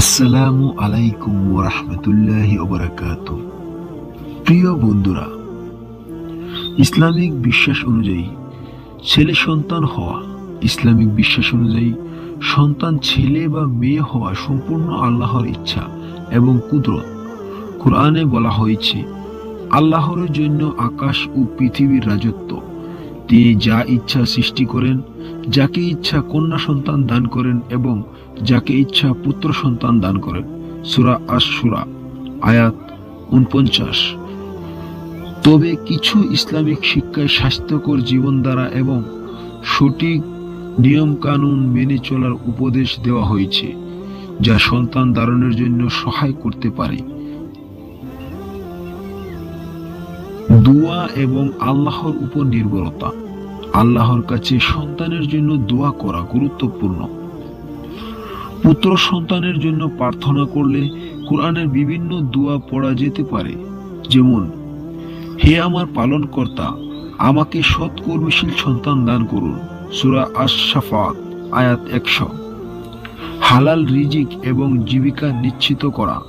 আসসালামু আলাইকুম রহমতুল্লাহি ওবরাকাত। প্রিয় বন্ধুরা, ইসলামিক বিশ্বাস অনুযায়ী ছেলে সন্তান হওয়া, ইসলামিক বিশ্বাস অনুযায়ী সন্তান ছেলে বা মেয়ে হওয়া সম্পূর্ণ আল্লাহর ইচ্ছা এবং কুদরত। কোরআনে বলা হয়েছে, আল্লাহর জন্য আকাশ ও পৃথিবীর রাজত্ব। তিনি যা ইচ্ছা সৃষ্টি করেন, যাকে ইচ্ছা কন্যা সন্তান দান করেন এবং যাকে ইচ্ছা পুত্র সন্তান দান করেন। সুরা আশুরা আয়াত উনপঞ্চাশ। তবে কিছু ইসলামিক শিক্ষায় স্বাস্থ্যকর জীবন দ্বারা এবং সঠিক নিয়ম কানুন মেনে চলার উপদেশ দেওয়া হয়েছে, যা সন্তান ধারণের জন্য সহায় করতে পারে। দোয়া এবং আল্লাহর উপর নির্ভরতা। আল্লাহর কাছে সন্তানের জন্য দোয়া করা গুরুত্বপূর্ণ। পুত্র সন্তানের জন্য প্রার্থনা করলে কোরআনের বিভিন্ন দোয়া পড়া যেতে পারে। যেমন, হে আমার পালনকর্তা, আমাকে সৎ কর্মশীল সন্তান দান করুন। সুরা আশাফাত আয়াত একশো। হালাল রিজিক এবং জীবিকা নিশ্চিত করা।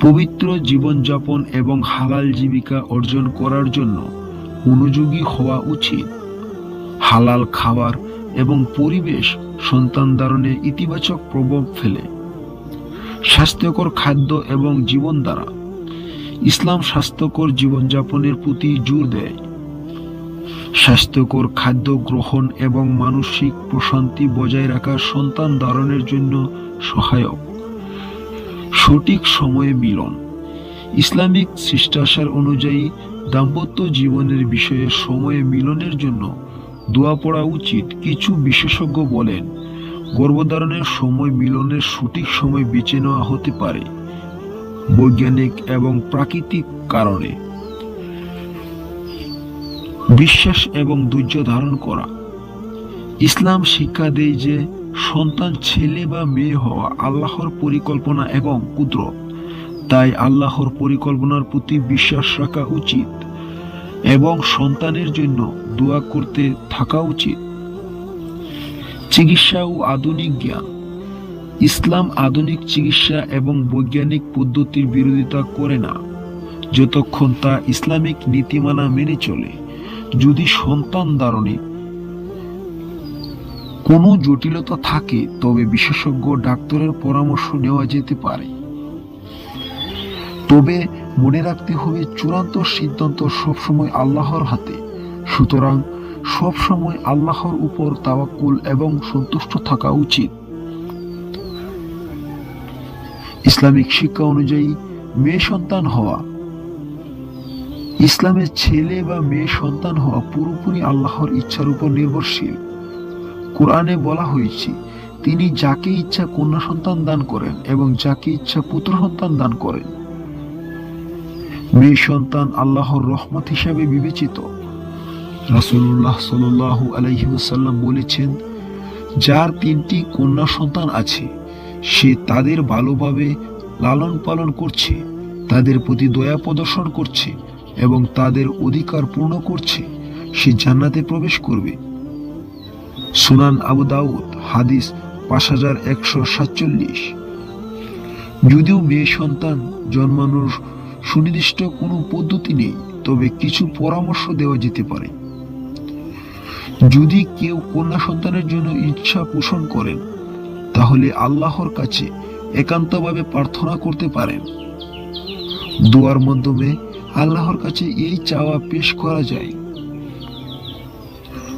পবিত্র জীবনযাপন এবং হালাল জীবিকা অর্জন করার জন্য অনুযোগী হওয়া উচিত। হালাল খাবার এবং পরিবেশ সন্তান ধারণে ইতিবাচক প্রভাব ফেলে। স্বাস্থ্যকর খাদ্য এবং জীবন দ্বারা ইসলাম স্বাস্থ্যকর জীবনযাপনের প্রতি জোর দেয়। স্বাস্থ্যকর খাদ্য গ্রহণ এবং মানসিক প্রশান্তি বজায় রাখা সন্তান ধারণের জন্য সহায়ক। সঠিক সময়ে মিলন। ইসলামিক শিষ্টাচার অনুযায়ী দাম্পত্য জীবনের বিষয়ে সময়ে মিলনের জন্য দোয়া পড়া উচিত, কিছু বিশেষজ্ঞ বলেন। গর্ভধারণের সময় মিলনের সঠিক সময় বেছে নেওয়া হতে পারে, বৈজ্ঞানিক এবং প্রাকৃতিক কারণে। বিশ্বাস এবং ধৈর্য ধারণ করা। ইসলাম শিক্ষা দেয় যে সন্তান, ছেলে বা মেয়ে হওয়া আল্লাহর পরিকল্পনা এবং কুদরত। তাই আল্লাহর পরিকল্পনার প্রতি বিশ্বাস রাখা উচিত এবং সন্তানের জন্য দোয়া করতে থাকা উচিত। চিকিৎসা ও আধুনিক জ্ঞান। ইসলাম আধুনিক চিকিৎসা এবং বৈজ্ঞানিক পদ্ধতির বিরোধিতা করে না। যতক্ষণ তা ইসলামিক নীতিমালা মেনে চলে, যদি সন্তান ধারণে কোনো জটিলতা থাকে, তবে বিশেষজ্ঞ ডাক্তারের পরামর্শ নেওয়া যেতে পারে। তবে মনে রাখতে হবে, চূড়ান্ত সিদ্ধান্ত সবসময় আল্লাহর হাতে। সুতরাং সবসময় আল্লাহর উপর তাওয়াক্কুল এবং সন্তুষ্ট থাকা উচিত। ইসলামিক শিক্ষা অনুযায়ী, মেয়ে সন্তান হওয়া। ইসলামের ছেলে বা মেয়ে সন্তান হওয়া পুরোপুরি আল্লাহর ইচ্ছার উপর নির্ভরশীল। কোরআনে বলা হয়েছে, তিনি যাকে ইচ্ছা কন্যা সন্তান দান করেন এবং যাকে ইচ্ছা পুত্র সন্তান দান করেন। মেয়ে সন্তান আল্লাহর রহমত হিসাবে বিবেচিত। রাসুল্লাহ সাল্লাহ আলহিউসাল্লাম বলেছেন, যার তিনটি কন্যা সন্তান আছে, সে তাদের ভালোভাবে লালন পালন করছে, তাদের প্রতি দয়া প্রদর্শন করছে এবং তাদের অধিকার পূর্ণ করছে। সে জান্নাতে প্রবেশ করবে। সুনান আবু দাউদ, হাদিস পাঁচ হাজার একশো সাতচল্লিশ। যদিও মেয়ে সন্তান জন্মানোর সুনির্দিষ্ট কোনো পদ্ধতি নেই, তবে কিছু পরামর্শ দেওয়া যেতে পারে। যদি কেউ কন্যা সন্তানের জন্য ইচ্ছা পোষণ করেন, তাহলে আল্লাহর কাছে একান্তভাবে প্রার্থনা করতে পারেন। দোয়ার মাধ্যমে আল্লাহর কাছে এই চাওয়া পেশ করা যায়।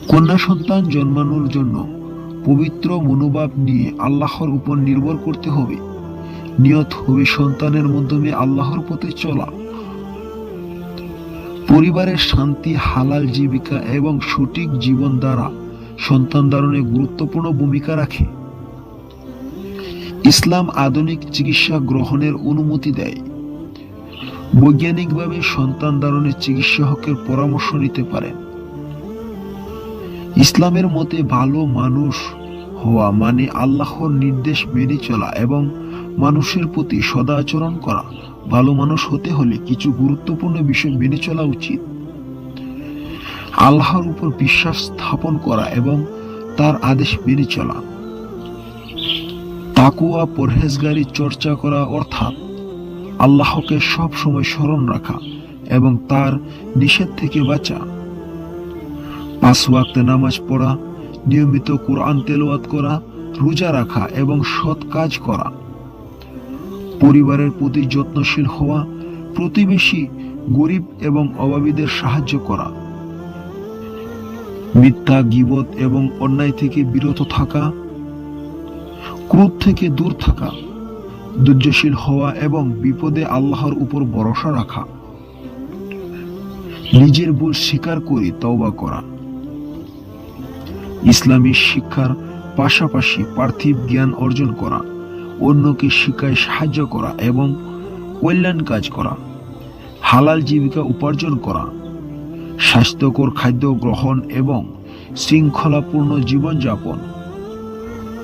কন্যা সন্তান জন্মানোর জন্য পবিত্র মনোভাব নিয়ে আল্লাহর উপর নির্ভর করতে হবে। নিয়ত হবে সন্তানের মাধ্যমে আল্লাহর পথে চলা। পরিবারের শান্তি, হালাল জীবিকা এবং সঠিক জীবন দ্বারা সন্তান ধারণে গুরুত্বপূর্ণ ভূমিকা রাখে। ইসলাম আধুনিক চিকিৎসা গ্রহণের অনুমতি দেয়। বৈজ্ঞানিকভাবে সন্তান ধারণের চিকিৎসকের পরামর্শ নিতে পারেন। ইসলামের মতে ভালো মানুষ হওয়া মানে আল্লাহর নির্দেশ মেনে চলা এবং মানুষের প্রতি সদাচরণ করা। ভালো মানুষ হতে হলে কিছু গুরুত্বপূর্ণ বিষয় মেনে চলা উচিত। আল্লাহর উপর বিশ্বাস স্থাপন করা এবং তার আদেশ মেনে চলা। তাকুয়া পরহেজগারি, চর্চা করা অর্থাৎ আল্লাহকে সব সময় স্মরণ রাখা এবং তার নিষেধ থেকে বাঁচা। পাঁচ ওয়াক্তে নামাজ পড়া, নিয়মিত কোরআন তেলাওয়াত করা, রোজা রাখা এবং সৎ কাজ করা। পরিবারের প্রতি যত্নশীল হওয়া, প্রতিবেশী, গরিব এবং অভাবীদের সাহায্য করা। মিথ্যা, গিবত এবং অন্যায় থেকে বিরত থাকা। ক্রোধ থেকে দূর থাকা। ধৈর্যশীল হওয়া এবং বিপদে আল্লাহর উপর ভরসা রাখা। নিজের ভুল স্বীকার করে তওবা করা। ইসলামী শিক্ষার পাশাপাশি পার্থিব জ্ঞান অর্জন করা, অন্যকে শিক্ষায় সাহায্য করা এবং কল্যাণ কাজ করা, হালাল জীবিকা উপার্জন করা, স্বাস্থ্যকর খাদ্য গ্রহণ এবং শৃঙ্খলাপূর্ণ জীবনযাপন,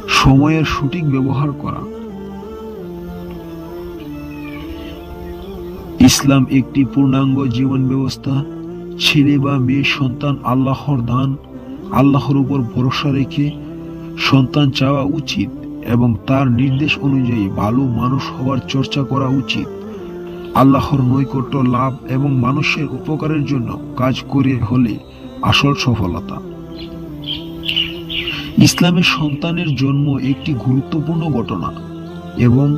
সময়ের সঠিক ব্যবহার করা। ইসলাম একটি পূর্ণাঙ্গ জীবন ব্যবস্থা, ছেলে বা মেয়ে সন্তান আল্লাহর দান আল্লাহর উপর ভরসা রেখে সন্তান চাওয়া উচিত এবং তার নির্দেশ অনুযায়ী ভালো মানুষ হওয়ার চর্চা করা উচিত। আল্লাহর নৈকট্য, লাভ এবং মানুষের উপকারের জন্য কাজ করে হলে আসল সফলতা। ইসলামের সন্তানের জন্ম একটি গুরুত্বপূর্ণ ঘটনা এবং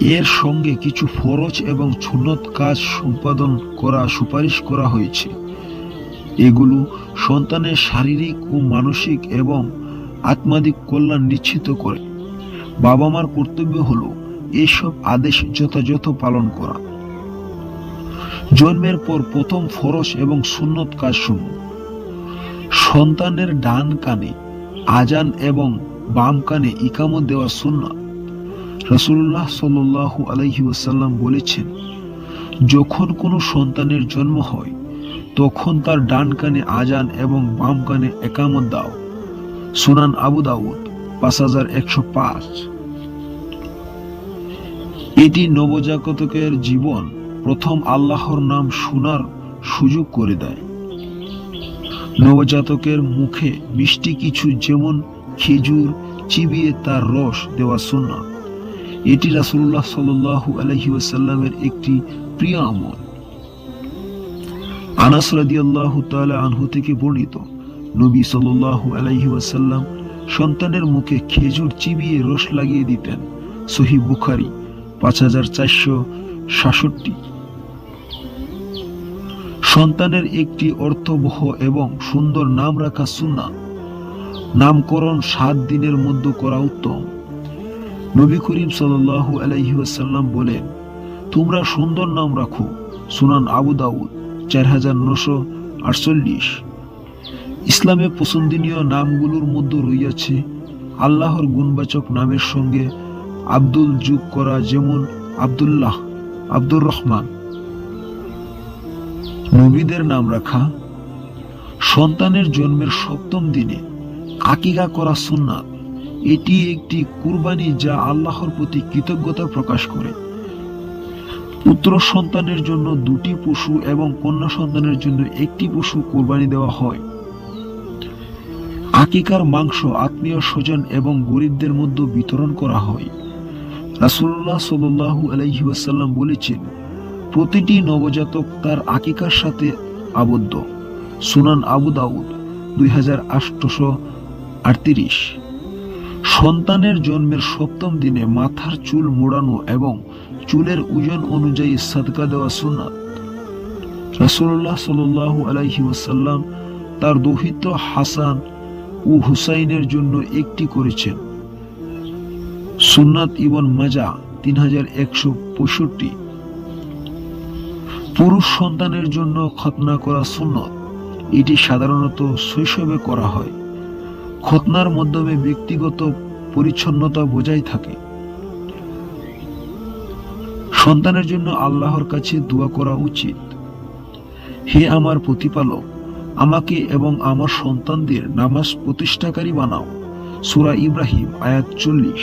এর সঙ্গে কিছু ফরজ এবং সুন্নত কাজ সম্পাদন করা, সুপারিশ করা হয়েছে। এগুলো সন্তানের শারীরিক ও মানসিক এবং আত্মাদিক কল্যাণ নিশ্চিত করে। বাবা মার কর্তব্য হলো এইসব আদেশ যথাযথ পালন করা। জন্মের পর প্রথম ফরস এবং সুন্নত কাজ কাজসমূহ সন্তানের ডান কানে আজান এবং বাম কানে ইকামত দেওয়া সুন্নাত রসুল্লাহ সাল্লাল্লাহু আলাইহি ওয়াসাল্লাম বলেছেন, যখন কোনো সন্তানের জন্ম হয় তখন তার ডান কানে আজান এবং বাম কানে একামত দাও। সুনান আবু দাউদ, পাঁচ হাজার একশো পাঁচ। এটি নবজাগতকের জীবন, প্রথম আল্লাহর নাম শোনার সুযোগ করে দেয়। নবজাতকের মুখে মিষ্টি কিছু যেমন খেজুর, চিবিয়ে তার রস দেওয়া সুন্নাত। এটি রাসূলুল্লাহ সাল্লাল্লাহু আলাইহি ওয়াসাল্লামের একটি প্রিয় আমল। আনাস রাদিয়াল্লাহু তাআলা আনহু থেকে বর্ণিত, নবী সাল্লাল্লাহু আলাইহি ওয়াসাল্লাম সন্তানের মুখে খেজুর চিবিয়ে রস লাগিয়ে দিতেন। সহি বুখারী, পাঁচ হাজার চারশো সাতষট্টি। সন্তানের একটি অর্থবহ এবং সুন্দর নাম রাখা সুন্না নামকরণ সাত দিনের মধ্যে করা উত্তম। নবী করিম সাল্লাল্লাহু আলাইহি ওয়াসাল্লাম বলেন, তোমরা সুন্দর নাম রাখো, সুনান আবু দাউদ। চার হাজার নশো আটচল্লিশ। ইসলামে পছন্দনীয় নামগুলোর মধ্যে রইয়াছে আল্লাহর গুণবাচক নামের সঙ্গে আব্দুল যোগ করা যেমন আব্দুল্লাহ, আব্দুর রহমান। নবীদের নাম রাখা, সন্তানের জন্মের সপ্তম দিনে আকিকা করা সুন্নাত, এটি একটি কুরবানি যা আল্লাহর প্রতি কৃতজ্ঞতা প্রকাশ করে। পুত্র সন্তানের জন্য দুটি পশু এবং কন্যা সন্তানের জন্য একটি পশু কোরবানি দেওয়া হয়। আকিকার মাংস আত্মীয় স্বজন এবং গরিবদের মধ্যে বিতরণ করা হয়। রাসূলুল্লাহ সাল্লাল্লাহু আলাইহি ওয়াসাল্লাম বলেছেন, প্রতিটি নবজাতক তার আকিকার সাথে আবদ্ধ। সুনান আবু দাউদ, দুই হাজার আটশো আটত্রিশ। সন্তানের জন্মের সপ্তম দিনে মাথার চুল মোড়ানো এবং চুলের ওজন অনুযায়ী সাদকা দেওয়া সুন্নাত। রাসূলুল্লাহ সাল্লাল্লাহু আলাইহি ওয়াসাল্লাম তার দৌহিত্র হাসান ও হুসাইনের জন্য একটি করেছেন। সুন্নাত ইবন মাজা তিন হাজার একশো পঁয়ষট্টি। পুরুষ সন্তানের জন্য খতনা করা সুন্নত, এটি সাধারণত শৈশবে করা হয়। খতনার মাধ্যমে ব্যক্তিগত পরিচ্ছন্নতা বজায় থাকে। সন্তানের জন্য আল্লাহর কাছে দোয়া করা উচিত। হে আমার প্রতিপালক, আমাকে এবং আমার সন্তানদের নামাজ প্রতিষ্ঠাকারী বানাও। সুরা ইব্রাহিম, আয়াত চল্লিশ।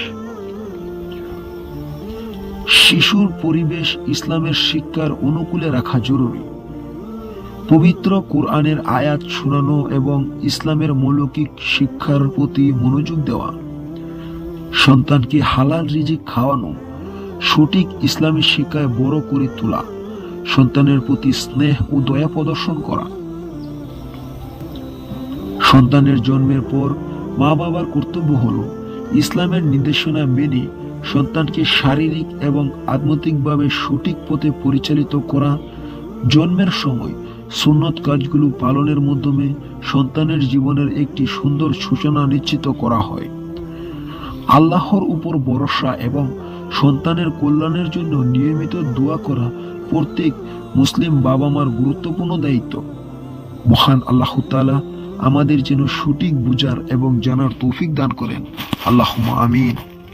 শিশুর পরিবেশ ইসলামের শিক্ষার অনুকূলে রাখা জরুরি। পবিত্র কোরআনের আয়াত শোনানো এবং ইসলামের মৌলিক শিক্ষার প্রতি মনোযোগ দেওয়া। সন্তানকে হালাল রিজিক খাওয়ানো। সঠিক ইসলামী শিক্ষায় বড় করে তোলা, সন্তানের প্রতি স্নেহ ও দয়া প্রদর্শন করা। সন্তানের জন্মের পর মা বাবার কর্তব্য হলো ইসলামের নির্দেশনা মেনে সন্তানকে শারীরিক এবং আধ্যাত্মিকভাবে সঠিক পথে পরিচালিত করা, জন্মের সময় সুন্নত কাজগুলো পালনের মাধ্যমে সন্তানের জীবনের একটি সুন্দর সূচনা নিশ্চিত করা হয়। আল্লাহর উপর ভরসা এবং সন্তানের কল্যাণের জন্য নিয়মিত দোয়া করা প্রত্যেক মুসলিম বাবা মার গুরুত্বপূর্ণ দায়িত্ব। মহান আল্লাহ তালা আমাদের যেন সঠিক বুঝার এবং জানার তৌফিক দান করেন। আল্লাহ আমিন।